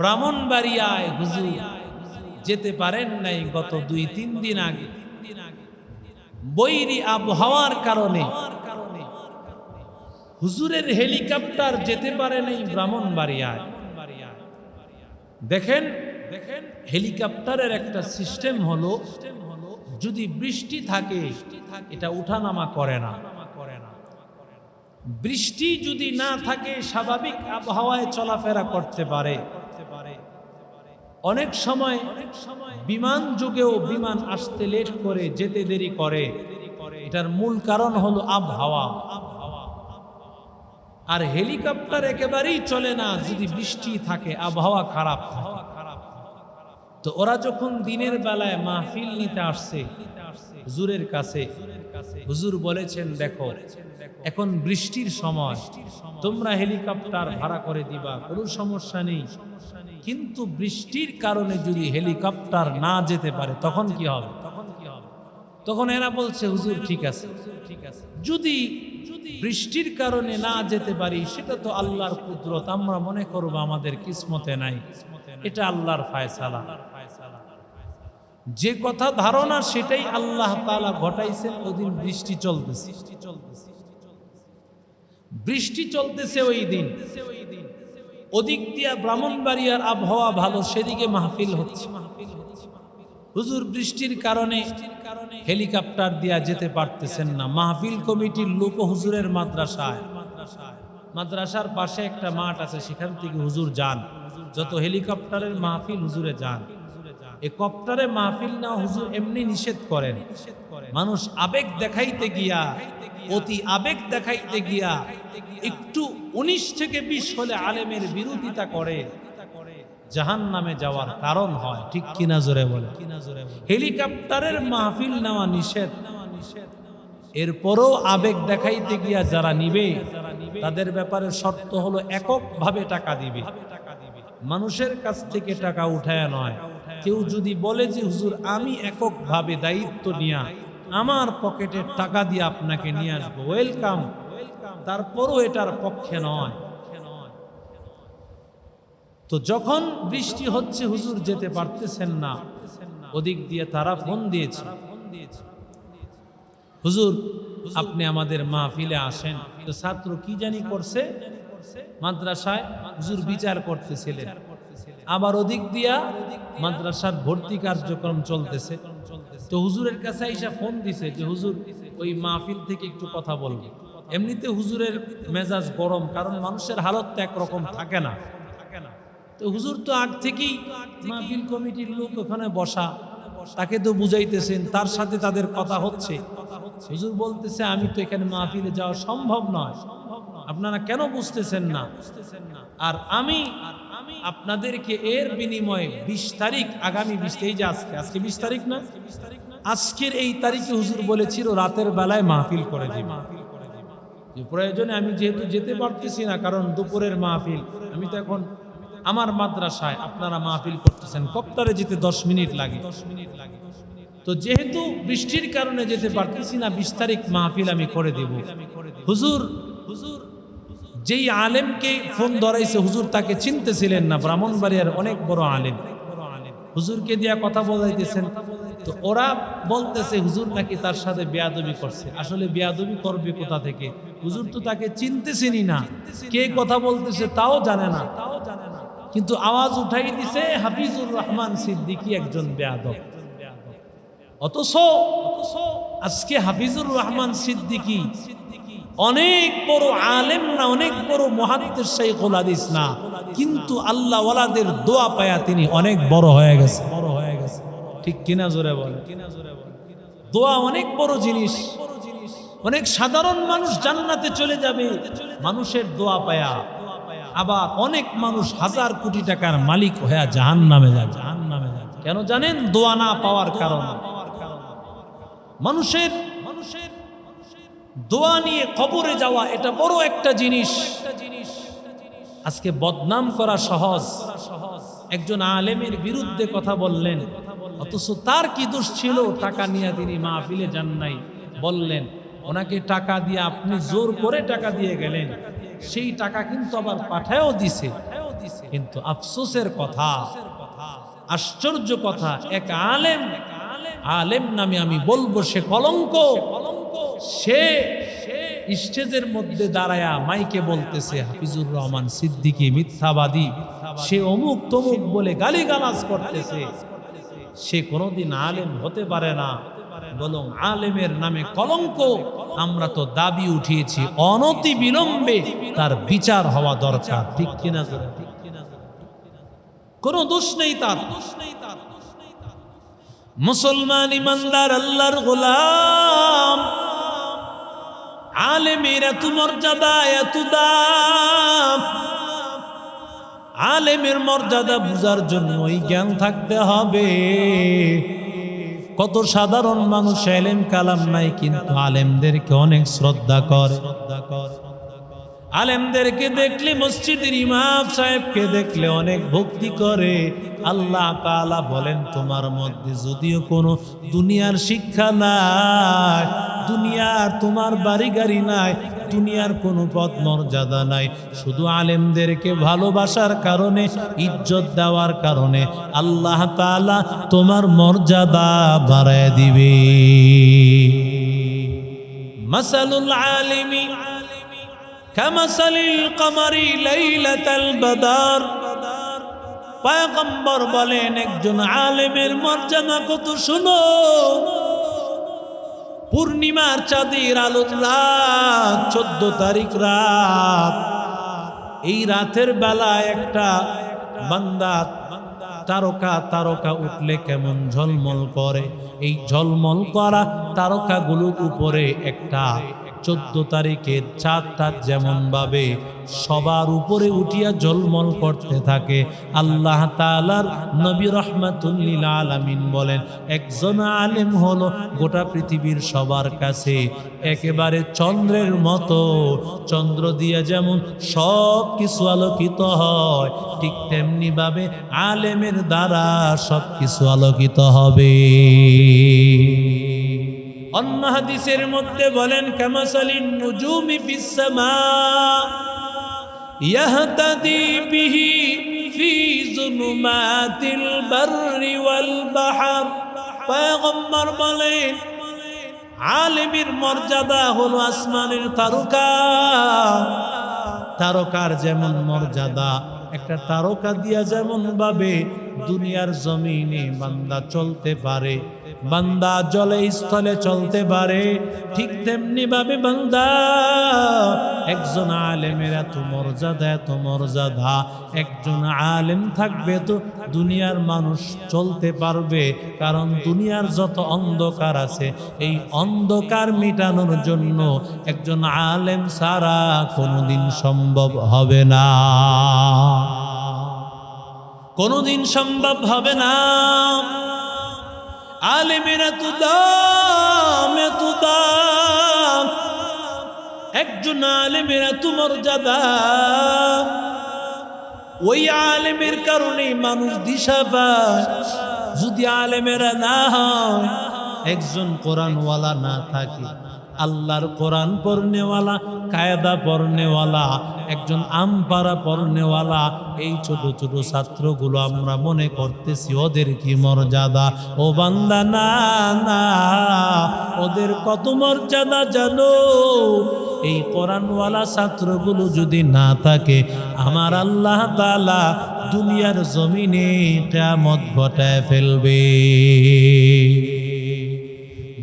ব্রাহ্মণবাড়িয়ায় হুজুর যেতে পারেন নাই গত দুই, তিন দিন আগে। বৈরী আবহাওয়ার কারণে হুজুরের হেলিকপ্টার যেতে পারে নাই ব্রাহ্মণবাড়িয়ায়। দেখেন দেখেন হেলিকপ্টারের একটা সিস্টেম হলো, যদি বৃষ্টি থাকে, এটা উঠানামা করে না। বৃষ্টি যদি না থাকে, স্বাভাবিক আবহাওয়ায় চলাফেরা করতে পারে। অনেক সময় বিমান যুগেও বিমান আসতে লেট করে, যেতে দেরি করে। এটার মূল কারণ হলো আবহাওয়া। আর হেলিকপ্টার একেবারেই চলে না, যদি বৃষ্টি থাকে, আবহাওয়া খারাপ তো ওরা যখন দিনের বেলায় মাহফিল নিতে আসছে, হুজুরের কাছে, হুজুর বলেছেন, দেখো, এখন বৃষ্টির সময়, তোমরা হেলিকপ্টার ভাড়া করে দিবা, কোনো সমস্যা নেই। কিন্তু বৃষ্টির কারণে যদি হেলিকপ্টার না যেতে পারে, তখন কি হবে? তখন কি হবে? তখন এরা বলছে, হুজুর, ঠিক আছে। ঠিক আছে যদি বৃষ্টির কারণে না যেতে পারি, সেটা তো আল্লাহর কুদরত। আমরা মনে করব আমাদের কিসমতে নাই। এটা আল্লাহর ফায়সালা। যে কথা ধারণা, সেটাই আল্লাহ তাআলা ঘটাইছেন। ওদিন বৃষ্টি চলতেছে। বৃষ্টি চলতেছে ওই দিন ওই দিন। ওদিক দিয়া ব্রাহ্মণবাড়িয়ার আবহাওয়া ভালো, সেদিকে মাহফিল হচ্ছে। হুজুর, বৃষ্টির কারণে হেলিকপ্টার দিয়া যেতে পারতেছেন না। মাহফিল কমিটির লোক হুজুরের মাদ্রাসায়। মাদ্রাসার পাশে একটা মাঠ আছে, সেখান থেকে হুজুর যান। যত হেলিকপ্টারের মাহফিল হুজুরে যান। এই কপ্টারে মাহফিল না হুজুর এমনি নিষেধ করেন। মানুষ আবেগ দেখাইতে গিয়া, অতি আবেগ দেখাইতে গিয়া, একটু উনিশ থেকে বিশ হলে আলেমের বিরোধিতা করে জাহান নামে যাওয়ার কারণ হয়। ঠিক কিনা জোরে বলে? হেলিকপ্টারের মাহফিল নেওয়া নিষেধ। এরপরও আবেগ দেখাইতে গিয়া যারা নিবে, তাদের ব্যাপারে শর্ত হলো এককভাবে টাকা দিবে। মানুষের কাছ থেকে টাকা উঠায় নয়। কেউ যদি বলে যে, হুজুর, আমি এককভাবে দায়িত্ব নিয়া আমার পকেটের টাকা দিয়ে আপনাকে নিয়ে আসব। ওয়েলকাম তারপরও এটার পক্ষে নয়। তো যখন বৃষ্টি হচ্ছে, হুজুর যেতে পারতেছেন না। ওদিক দিয়ে তারা ফোন দিয়েছে। হুজুর, আপনি আমাদের মাহফিলে আসেন। তো ছাত্র কি জানি করছে? মাদ্রাসায় হুজুর বিচার করতেছিলেন। আবার ওদিক দিয়া মাদ্রাসার ভর্তি কার্যক্রম চলতেছে। তো হুজুরের কাছে আইসা ফোন দিছে যে, হুজুর, ওই মাহফিল থেকে একটু কথা বলবে। এমনিতে হুজুরের মেজাজ গরম, কারণ মানুষের হালত তো একরকম থাকে না। তো হুজুর তো আগ থেকেই মাহফিল কমিটির লোক ওখানে বসা, তাকে তো বুঝাইতেছেন, তার সাথে তাদের কথা হচ্ছে। হুজুর বলতেছে, আমি তো এখানে মাহফিলে যাওয়া সম্ভব নয়। আপনারা কেন বুঝতেছেন না? আর আমি আপনাদেরকে এর বিনিময়ে বিশ তারিখ, আগামী বিশ এই যে আজকে আজকে বিশ তারিখ না? আজকের এই তারিখে হুজুর বলেছিল রাতের বেলায় মাহফিল করে দিবে। যে প্রয়োজনে আমি যেহেতু যেতে পারতেছি না, কারণ দুপুরের মাহফিল, আমি তো এখন আমার মাদ্রাসায় আপনারা মাহফিল করতেছেন, কপ্তারে যেতে দশ মিনিট লাগে দশ মিনিট লাগে। তো যেহেতু বৃষ্টির কারণে যেতে পারতেছি না, বিশ তারিখ মাহফিল আমি করে দেব। হুজুর হুজুর যেই আলেমকে ফোন ধরাইছে, হুজুর তাকে চিনতেছিলেন না, ব্রাহ্মণবাড়িয়ার অনেক বড় আলেম। হুজুরকে দিয়া কথা বলাইতেছেন, তো ওরা বলতেছে, হুজুর নাকি তার সাথে বেয়াদবি করছে। আসলে বেয়াদবি করবে কোথা থেকে? হুজুর তো তাকে চিনতেছেনই না। কে কথা বলতেছে তাও জানে না। তাও জানে না কিন্তু আওয়াজ উঠাই দিছে, হাফিজুর রহমান সিদ্দিকী একজন বেয়াদব। অথচ আজকে হাফিজুর রহমান সিদ্দিকী অনেক বড় আলেম না, অনেক বড় মহাদিতের শাইখুল হাদিস না। কিন্তু আল্লাহ ওয়ালাদের দোয়া পায়া তিনি অনেক বড় হয়ে গেছে। বড় হয়ে গেছে ঠিক কিনা জোরে বলে কিনা জোরে বলে দোয়া অনেক বড় জিনিস। অনেক সাধারণ মানুষ জান্নাতে চলে যাবে, মানুষের দোয়া পায়া। আবার অনেক মানুষ হাজার কোটি টাকার মালিক হয়ে জাহান নামে যাবে জাহান নামে যাবে। কেন জানেন? দোয়া না পাওয়ার কারণে। মানুষের দোয়া নিয়ে কবরে যাওয়া, এটা বড় একটা জিনিস। আজকে বদনাম করা সহজ। একজন আলেমের বিরুদ্ধে কথা বললেন, অথচ তার কি দোষ ছিল? টাকা নিয়ে তিনি মাহফিলে যান নাই। বললেন, ওনাকে টাকা দিয়ে আপনি জোর করে টাকা দিয়ে গেলেন। সেই টাকা কিন্তু আবার পাঠায়ও দিছে। কিন্তু আফসোসের কথা, আশ্চর্য কথা, এক আলেম আলেম নামে আমি বলব, সে কলঙ্ক। সে স্টেজের মধ্যে দাঁড়ায়া মাইকে বলতেছে, হাফিজুর রহমান সিদ্দিকী মিথ্যাবাদী। সে অমুক তমুক বলে গালিগালাজ করতেছে। সে কোনোদিন আলেম হতে পারে না। বলং আলেমের নামে কলঙ্ক। আমরা তো দাবি উঠিয়েছি অনতি বিলম্বে তার বিচার হওয়া দরকার। ঠিক কিনা? কোনো দোষ নেই তার। মুসলমান ইমানদার, আল্লাহর গোলাম। আলেমের এত মর্যাদা, এত দাম। আলেমের মর্যাদা বুঝার জন্যই জ্ঞান থাকতে হবে। কত সাধারণ মানুষ এলেম কালাম নাই, কিন্তু আলেমদেরকে অনেক শ্রদ্ধা করে। আলেমদেরকে দেখলে মসজিদের ইমাম সাহেবকে দেখলে অনেক ভক্তি করে। আল্লাহ বলেন, তোমার মধ্যে যদিও কোনো দুনিয়ার শিক্ষা নাই দুনিয়ার তোমার বাড়ি গাড়ি নাই, দুনিয়ার কোনো পথ মর্যাদা নাই। শুধু আলেমদেরকে ভালোবাসার কারণে, ইজ্জত দেওয়ার কারণে আল্লাহ তাআলা তোমার মর্যাদা বাড়ায় দিবে। মাসালুল পয়গম্বর বলেন, একজন আলেমের মর্যাদা কত শুনো? পূর্ণিমার চাঁদের আলো রাত, চোদ্দ তারিখ রাত। এই রাতের বেলা একটা বান্দা তারকা তারকা উঠলে কেমন ঝলমল করে। এই ঝলমল করা তারকাগুলোর উপরে একটা চোদ্দ তারিখের যেমন ভাবে সবার উপরে উঠিয়া জলমল করতে থাকে, আল্লাহ তালার নবী রহমাতুল্লিল আলামিন বলেন, একজন আলেম হলো গোটা পৃথিবীর সবার কাছে একেবারে চন্দ্রের মতো। চন্দ্র দিয়ে যেমন সব কিছু আলোকিত হয়, ঠিক তেমনি ভাবে আলেমের দ্বারা সব কিছু আলোকিত হবে। অন্য হাদিসের মধ্যে বলেন, কামাসালিন নুজুমি ফিস সামা ইয়াহতাদি বিহি ফি যুলুমাতিল বাররি ওয়াল বাহর। পয়গম্বর বলেন, আলিমের মর্যাদা হলো আসমানের তারকা। তারকার যেমন মর্যাদা, একটা তারকা দিয়া যেমন ভাবে দুনিয়ার জমিনে বান্দা চলতে পারে বান্দা জলে স্থলে চলতে পারে, ঠিক তেমনি ভাবে বান্দা, একজন আলেমের এত মর্যাদা এত মর্যাদা, একজন আলেম থাকবে তো দুনিয়ার মানুষ চলতে পারবে, কারণ দুনিয়ার যত অন্ধকার আছে, এই অন্ধকার মেটানোর জন্য একজন আলেম সারা কোনোদিন সম্ভব হবে না। কোনোদিন সম্ভব হবে না। আলেমের এত দাম দাম একজন আলেমেরা এত মর্যাদা ওই আলেমের কারণে মানুষ দিশা যদি আলেমেরা না হয়, একজন কোরআনওয়ালা না থাকে। আল্লাহর কোরআন পড়নেওয়ালা, কায়দা পড়নেওয়ালা, একজন আমপারা পড়নেওয়ালা, এই ছোট ছোট ছাত্রগুলো আমরা মনে করতেছি, ওদের কি মর্যাদা? ও বান্দা, না না, ওদের কত মর্যাদা জানো? এই কোরআনওয়ালা ছাত্রগুলো যদি না থাকে, আমার আল্লাহ তালা দুনিয়ার জমিনে কেমত ঘটায় ফেলবে।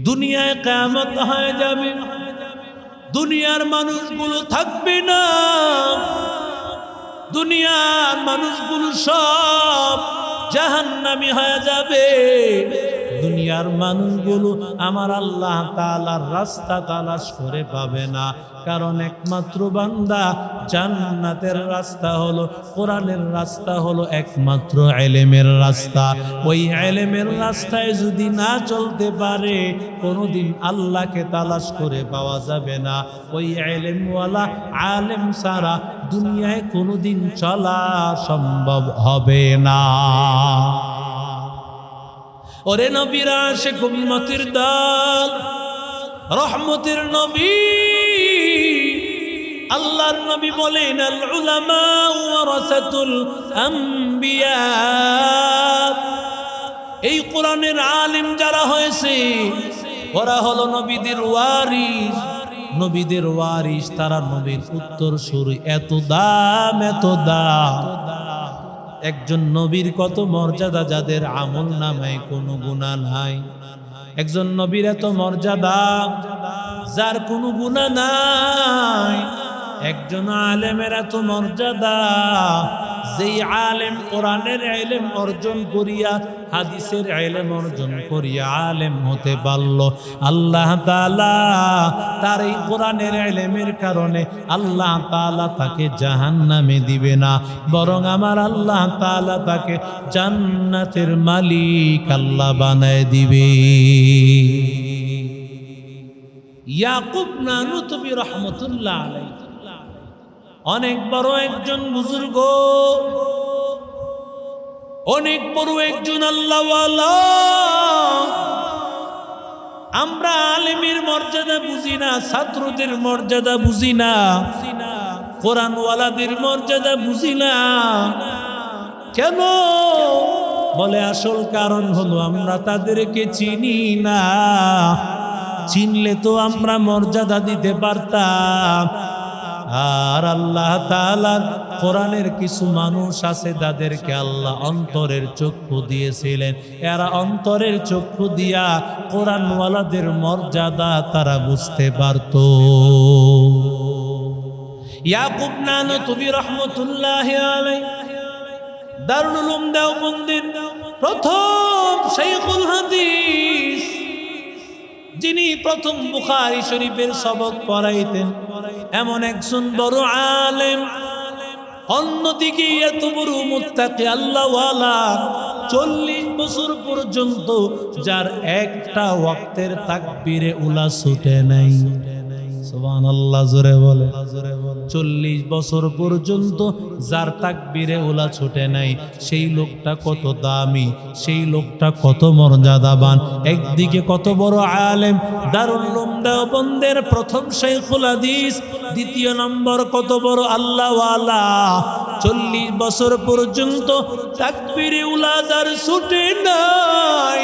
দুনিয়ায় কেমত হয়ে যাবে। দুনিয়ার মানুষগুলো থাকবে না। দুনিয়ার মানুষগুলো সব জাহান্নামি হয়ে যাবে। দুনিয়ার মানুষগুলো আমার আল্লাহ তালার রাস্তা তালাশ করে পাবে না। কারণ একমাত্র বান্দা জান্নাতের রাস্তা হলো, কোরআনের রাস্তা হলো একমাত্র এলেমের রাস্তা। ওই এলেমের রাস্তায় যদি না চলতে পারে, কোনোদিন আল্লাহকে তালাশ করে পাওয়া যাবে না। ওই এলেমওয়ালা আলেম সারা দুনিয়ায় কোনোদিন চলা সম্ভব হবে না। ওরে নবীরা সে কুম্মতির দল, রহমতের নবী। আল্লাহর নবী বলেন এই কোরআনের আলিম যারা হয়েছে, ওরা হলো নবীদের ওয়ারিস নবীদের ওয়ারিস তারা নবীর উত্তর সুর এত দাম এত দাম। একজন নবীর কত মর্যাদা যাদের আমল নামায় কোনো গুণা নাই। একজন নবীর এত মর্যাদা যার কোনো গুণা নাই। একজন আলেমের এত মর্যাদা যেই আলেম কোরআনের এলেম অর্জন করিয়া, হাদিসের এলেম অর্জন করিয়া আলেম হতে পারল। আল্লাহ তাআলা তার এই কোরআনের এলেমের কারণে আল্লাহ তাআলা তাকে জাহান্নামে দিবে না। বরং আমার আল্লাহ তাআলা তাকে জান্নাতের মালিক আল্লাহ বানায় দিবে। ইয়াকুব নানুতবি রহমতুল্লাহ আলাইহি। অনেক বড় একজন বুজুর্গ। অনেক বড় একজন আল্লাহওয়ালা। আমরা আলেমের মর্যাদা বুঝি না, ছাত্রদের মর্যাদা বুঝি না, কোরআনওয়ালাদের মর্যাদা বুঝি না। কেন? বলে আসল কারণ হলো আমরা তাদেরকে চিনি না। চিনলে তো আমরা মর্যাদা দিতে পারতাম। আর আল্লাহ তাআলার কোরআনের কিছু মানুষ আছে তাদেরকে আল্লাহ অন্তরের চক্ষু দিয়েছিলেন। এরা অন্তরের চক্ষু দিয়া কোরআনওয়ালাদের মর্যাদা তারা বুঝতে পারত। ইয়াকুব নানতুবি রহমতুল্লাহ আলাই দারুল উলুম দেওবন্দির প্রথম শাইখুল হাদিস। যিনি প্রথম বুখারি শরীফের সবক পড়াইতেন। এমন একজন বড় আলেম। অন্যদিকে এত বড় মুত্তাকি আল্লাহওয়ালা চল্লিশ বছর পর্যন্ত যার একটা ওয়াক্তের তাকবীরে উলা ছুটে নাই। চল্লিশ বছর পর্যন্ত যার তাকবীরে ওলা ছুটে নাই, সেই লোকটা কত দামি, সেই লোকটা কত মর্যাদাবান, একদিকে কত বড় আলেম দারুল্লুম দেওবন্দের প্রথম শেখুল হাদিস, দ্বিতীয় নম্বর কত বড় আল্লাহওয়ালা। চল্লিশ বছর পর্যন্ত তাকবীরে উলা যার ছুটে নাই,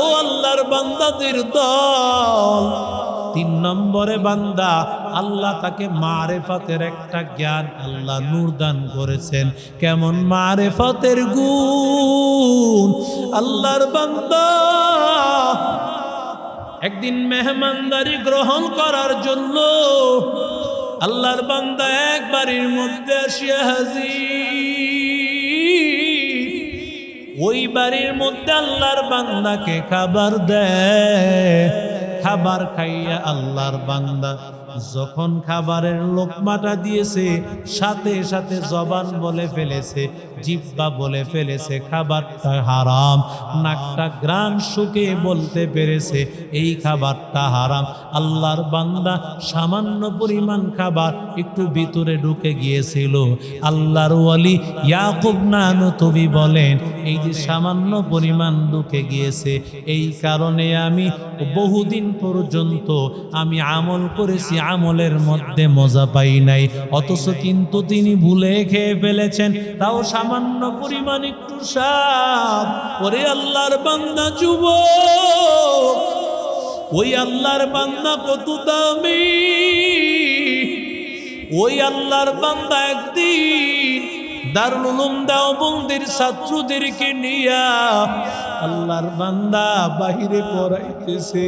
ও আল্লাহর বান্দাদের দল। তিন নম্বরে বান্দা, আল্লাহ তাকে মারেফাতের একটা জ্ঞান আল্লাহ নূর দান করেছেন। কেমন মারেফাতের গুণ? আল্লাহর বান্দা, একদিন মেহমানদারি গ্রহণ করার জন্য আল্লাহর বান্দা এক বাড়ির মধ্যে আসিয়া ওই বাড়ির মধ্যে আল্লাহর বান্দাকে খাবার দেয়। খাবার খাইয়া আল্লাহর বান্দা যখন খাবারের লোকমাটা দিয়েছে, সাথে সাথে জবান বলে ফেলেছে, জিব্বা বলে ফেলেছে, খাবারটা হারাম। নাকটা গ্রাম শুকে বলতে পেরেছে, এই খাবারটা হারাম। আল্লাহর বান্দা সামান্য পরিমাণ খাবার একটু ভিতরে ঢুকে গিয়েছিল। আল্লাহর ওয়ালি ইয়াকুব নানু তুমি বলেন, এই যে সামান্য পরিমাণ ঢুকে গিয়েছে, এই কারণে আমি বহুদিন পর্যন্ত আমি আমল করেছি আমলের মধ্যে মজা পাই নাই। অথচ কিন্তু তিনি ভুলে খেয়ে ফেলেছেন। তাও সামান্য পরিমাণ একটু সাপ ওরে আল্লাহর বান্দা যুব ওই আল্লাহর বান্দা কত দামি। ওই আল্লাহর বান্দা একদিন দারুল উলুম দেওবন্দির ছাত্রদেরকে নিয়া আল্লাহর বান্দা বাহিরে পড়াইতেছে।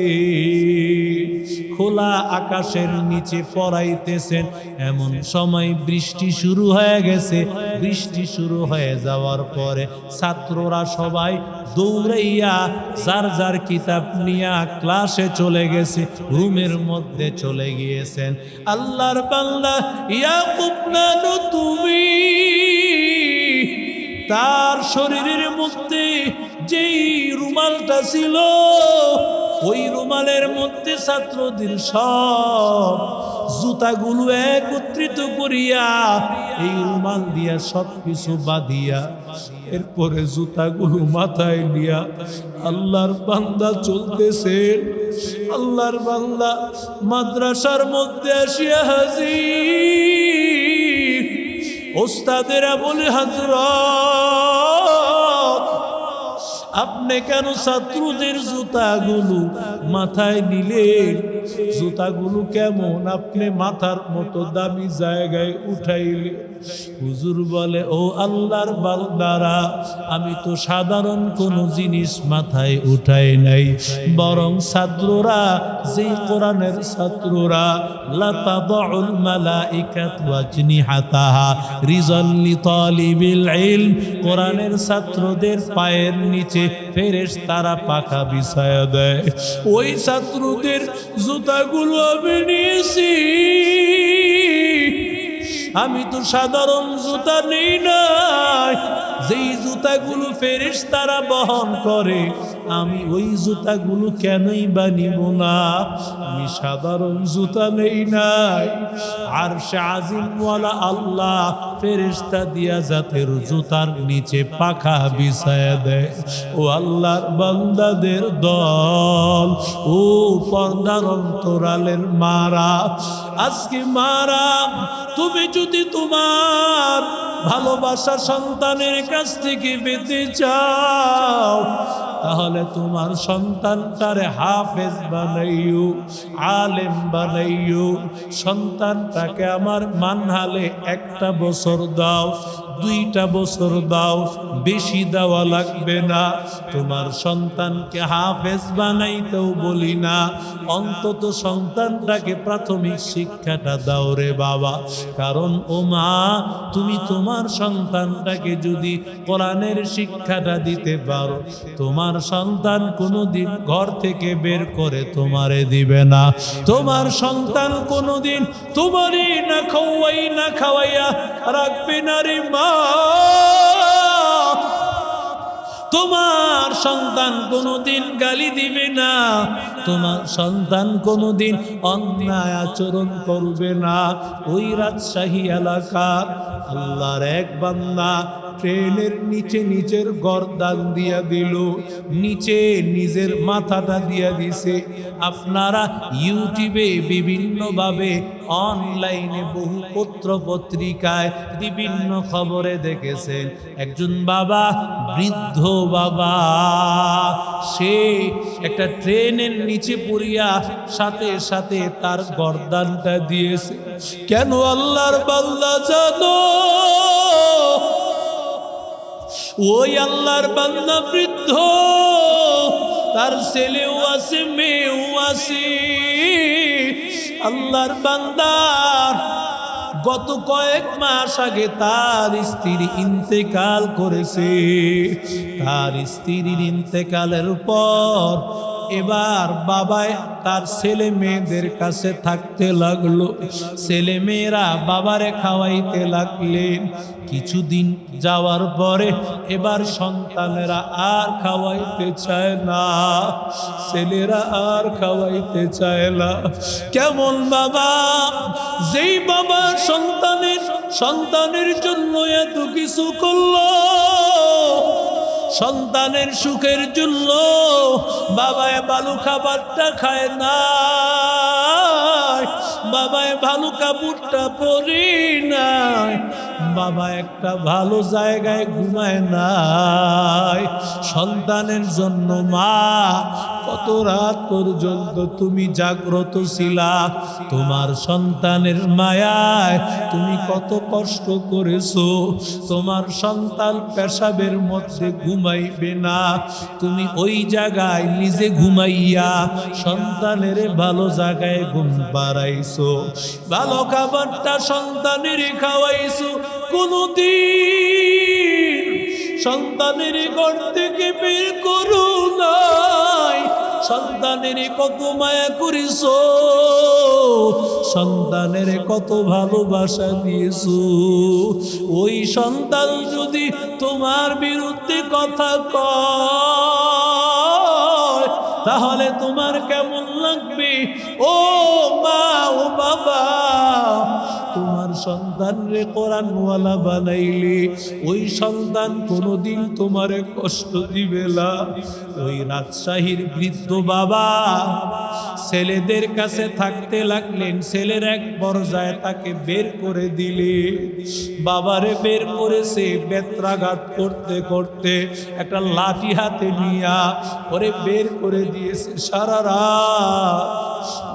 খোলা আকাশের নিচে পড়াইতেছেন। এমন সময় বৃষ্টি শুরু হয়ে গেছে। বৃষ্টি শুরু হয়ে যাওয়ার পরে ছাত্ররা সবাই দৌড়াইয়া যার যার কিতাব নিয়া ক্লাসে চলে গেছে, রুমের মধ্যে চলে গিয়েছেন। আল্লাহর বান্দা, ইয়াকুব নানু, তুমি তার শরীরের মধ্যে যেই রুমালটা ছিল, ওই রুমালের মধ্যে ছাত্রদের সব জুতাগুলো একত্রিত করিয়া এই রুমাল দিয়া সব কিছু বাঁধিয়া, এরপরে জুতাগুলো মাথায় নিয়া আল্লাহর বান্দা চলতেছে। আল্লাহর বান্দা মাদ্রাসার মধ্যে আসিয়া হাজির। ওস্তাদেরা বলে হাজরত আপনি কেন ছাত্রদের জুতাগুলো মাথায় নিলেন? জুতাগুলো কেমন? আপনি মাথার মতো দামি জায়গায় উঠাইলে। হুজুর বলে, ও আল্লাহর আমি তো সাধারণ কোনো জিনিস মাথায় উঠাই নাই। বরং ছাত্ররা, যেই কোরআনের ছাত্ররা, লাতাদউল মালাইকাত ওয়াজনিহাতাহা রিজাল লিতালিবিল ইলম, কোরআনের ছাত্রদের পায়ের নিচে ফেরেশতারা পাখা বিছায়া দেয়। ওই ছাত্রদের জুতাগুলো আমি নিয়েছি আমি তো সাধারণ জুতা নেই নাই। যেই জুতাগুলো ফেরেশ তারা বহন করে আমি ওই জুতাগুলো কেনই বা নিব না? আমি সাধারণ জুতা নেই নাই। আর সে আজিমওয়ালা আল্লাহ ফেরেস্তা দিয়া জাতের জুতার নিচে পাখা বিছায়া দেয়। ও আল্লাহর বান্দাদের দল, ও পর্দার অন্তরালের মারা। আজকে মারা, তুমি যদি তোমার ভালোবাসা সন্তানের কাছ থেকে পেতে চাও তাহলে তোমার সন্তানটারে হাফেজ বানাইও আলেম বানাইও সন্তানটাকে আমার মানহালে একটা বছর দাও, দুইটা বছর দাও, বেশি দেওয়া লাগবে না। তোমার সন্তানকে হাফেজ বানাইতেও বলি না। অন্তত সন্তানটাকে প্রাথমিক শিক্ষাটা দাও রে বাবা। কারণ, ও মা, তুমি তোমার সন্তানটাকে যদি কোরআনের শিক্ষাটা দিতে পারো, তোমার সন্তান কোনোদিন ঘর থেকে বের করে তোমারে দিবে না। তোমার সন্তান কোনোদিন তোমারই না খাওয়াই, না খাওয়াইয়া রাখবে না রে মা। তোমার সন্তান কোনোদিন গালি দিবে না। তোমার সন্তান কোনোদিন অন্যায় আচরণ করবে না। ওই রাজশাহী এলাকার আল্লাহর এক বান্দা ট্রেনের নিচে নিচের গরদান দিয়া দিল। নিচে নিজের মাথাটা দিয়া দিছে। আপনারা ইউটিউবে বিভিন্নভাবে অনলাইনে বহু পত্র পত্রিকায় বিভিন্ন খবরে দেখেছেন। একজন বাবা, বৃদ্ধ বাবা, সে একটা ট্রেনের নিচে পড়িয়া সাথে সাথে তার গরদানটা দিয়েছে। কেন আল্লাহর বাল্লা জানো? ওই আল্লাহর বান্দা বৃদ্ধ, তার ছেলেও আছে, মেয়েও আছে। আল্লাহর বান্দার। গত কয়েক মাস আগে তার স্ত্রী ইন্তেকাল করেছে। তার স্ত্রীর ইন্তেকালের পর এবার বাবায় তার ছেলে মেয়েদের কাছে থাকতে লাগল। ছেলে মেয়েরা বাবারে খাওয়াইতে লাগলেন। কিছুদিন যাওয়ার পরে এবার সন্তানেরা আর খাওয়াইতে চায় না। ছেলেরা আর খাওয়াইতে চায় না। কেমন বাবা? যেই বাবা সন্তানের সন্তানের জন্য এত কিছু করল। সন্তানের সুখের জন্য বাবায় ভালো খাবারটা খায় না বাবায় ভালো কাপড়টা পরি নাই। বাবা একটা ভালো জায়গায় ঘুমায় না সন্তানের জন্য মা কত রাত পর্যন্ত তুমি জাগ্রত ছিলা? তোমার সন্তানের মায়ায় তুমি কত কষ্ট করেছ? তোমার সন্তান পেশাবের মধ্যে ঘুমাইবে না। তুমি ওই জায়গায় নিজে ঘুমাইয়া সন্তানের ভালো জায়গায় ঘুম পাড়াইছো ভালো খাবারটা সন্তানের খাওয়াইছো। কোনদিন সন্তানের ঘর থেকে বের করু নাই। সন্তানের কত মায়া করিস? সন্তানের কত ভালোবাসা দিয়েছ? ওই সন্তান যদি তোমার বিরুদ্ধে কথা কয়, তাহলে তোমার কেমন লাগবে? ও মা, ও বাবা তোমার সন্তান রে কোরআনওয়ালা বানাইলে, ওই সন্তান কোনোদিন তোমারে কষ্ট দিবে না। ওই রাজশাহীর বৃদ্ধ বাবা ছেলেদের কাছে থাকতে লাগলেন, ছেলের এক পর্যায়ে তাকে বের করে দিলে। বাবারে বের করেছে বেত্রাঘাত করতে করতে, একটা লাঠি হাতে নিয়া ওরে বের করে দিয়েছে সারা রাত।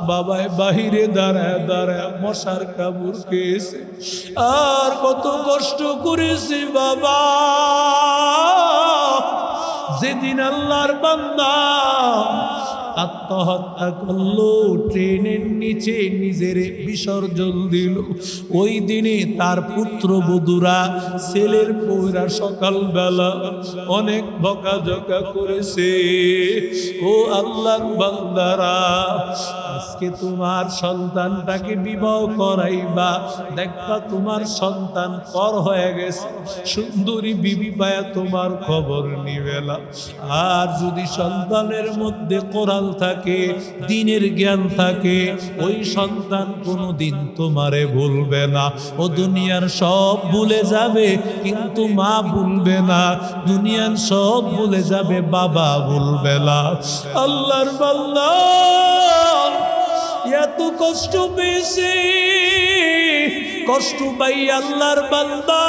বাবায় বাহিরে দাঁড়ায় দাঁড়ায় মশার কামড় খেয়েছে আর কত কষ্ট করেছে বাবা। যেদিন আল্লাহর বান্দা আত্মহত্যা করল, ট্রেনের নিচে নিজের বিসর্জন দিল। ওই দিনে তার পুত্র বধুরা ছেলের পৌরা সকালবেলা অনেক বকাঝকা করেছে। ও আল্লাহ বান্দারা, আজকে তোমার সন্তানটাকে বিবাহ করাইবা। দেখবা তোমার সন্তান পর হয়ে গেছে। সুন্দরী বিবি পায়া তোমার খবর নিবে না। আর যদি সন্তানের মধ্যে কোরআন থাকে, দিনের জ্ঞান থাকে, ওই সন্তান কোনো দিন তোমারে ভুলবে না। ও দুনিয়ার সব ভুলে যাবে, কিন্তু মা ভুলবে না। দুনিয়ার সব ভুলে যাবে, বাবা ভুলবে না। আল্লাহর এত কষ্ট পেয়েছে, কষ্ট পাই আল্লাহর বান্দা।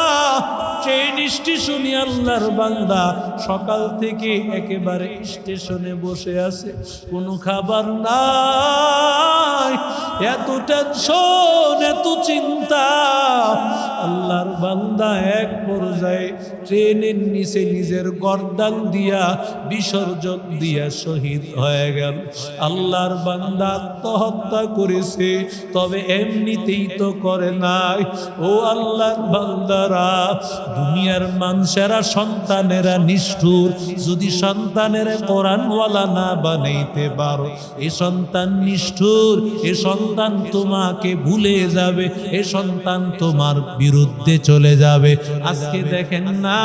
ট্রেন স্টেশনে আল্লাহর বান্দা। সকাল থেকে একেবারে স্টেশনে বসে আছে, কোনো খাবার নাই। এত টেনশন, এত চিন্তা। আল্লাহর বান্দা এক পর্যায়ে ট্রেনের নিচে নিজের গর্দান দিয়া, বিসর্জন দিয়া শহীদ হয়ে গেল। আল্লাহর বান্দা আত্মহত্যা করেছে, তবে এমনিতেই তো করে নাই। ও আল্লাহর বান্দারা, দুনিয়ার মানুষেরা সন্তানেরা নিষ্ঠুর। যদি সন্তানের কোরআনওয়ালা না বানাইতে পারো, এ সন্তান নিষ্ঠুর, এ সন্তান তোমাকে ভুলে যাবে, এ সন্তান তোমার বিরুদ্ধে চলে যাবে। আজকে দেখেন না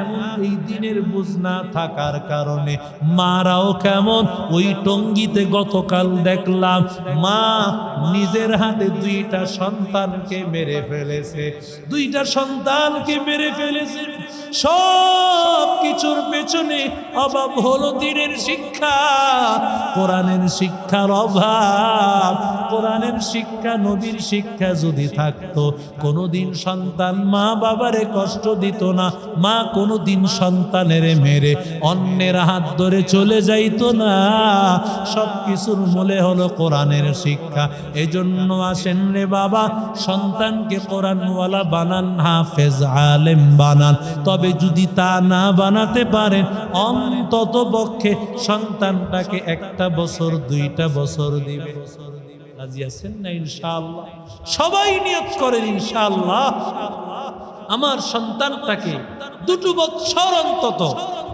এমন এই দিনের বুঝ না থাকার কারণে মারাও কেমন? ওই টঙ্গিতে গতকাল দেখলাম, মা নিজের হাতে দুইটা সন্তানকে মেরে ফেলেছে। দুইটা সন্তানকে মেরে ফেলেছে। সব কিছুর পেছনে অভাব হলো দিনের শিক্ষা, কোরআনের শিক্ষার অভাব। কোরআনের শিক্ষা, নবীর শিক্ষা যদি থাকতো, কোনোদিন সন্তান মা বাবারে কষ্ট দিত না, মা কোনোদিন সন্তানের মেরে অন্যের হাত ধরে চলে যাইতো না। সব কিছুর মূলে হলো কোরআনের শিক্ষা। এজন্য আসেন রে বাবা, সন্তানকে কোরআনওয়ালা বানান, হাফেজ, আলেম বানান। তবে যদি তা না বানাতে পারেন, অন্তত পক্ষে সন্তানটাকে একটা বছর, দুইটা বছর দিবে রাজি সবাই করেন আমার সন্তানটাকে দুটো অন্তত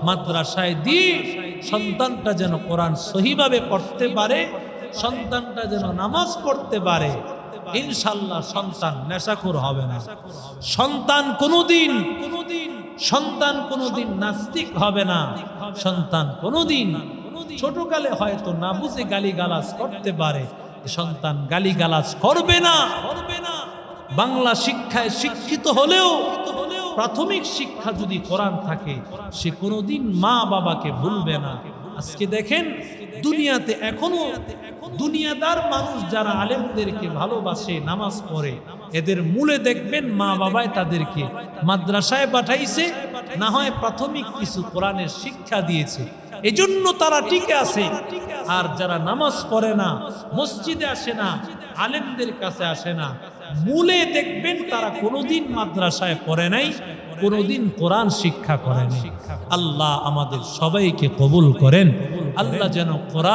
মাদ্রাসায় দিয়ে সন্তানটা যেন কোরআন পড়তে পারে, সন্তানটা যেন নামাজ পড়তে পারে ইনশাল্লাহ সন্তান নেশাখোর হবে না। সন্তান কোনোদিন কোনোদিন সন্তান কোনোদিন নাস্তিক হবে না। সন্তান কোনোদিন ছোটকালে হয়তো না বুঝে গালি গালাজ করতে পারে। সন্তান গালি গালাজ করবে না করবে না। বাংলা শিক্ষায় শিক্ষিত হলেও প্রাথমিক শিক্ষা যদি কোরআন থাকে, সে কোনোদিন মা বাবাকে ভুলবে না। আজকে দেখেন, দুনিয়াতে এখনও দুনিয়াদার মানুষ যারা আলেমদেরকে ভালোবাসে, নামাজ পড়ে এদের মূলে দেখবেন মা বাবায় তাদেরকে মাদ্রাসায় পাঠাইছে, না হয় প্রাথমিক কিছু কোরআনের শিক্ষা দিয়েছে। এজন্য তারা টিকে আছে। আর যারা নামাজ পড়ে না, মসজিদে আসে না, আলেমদের কাছে আসে না, মূলে দেখবেন তারা কোনোদিন মাদ্রাসায় পড়ে নাই, কোনোদিন কোরআন শিক্ষা করেনি আল্লাহ আমাদের সবাইকে কবুল করেন। আল্লাহ যেন কোরআন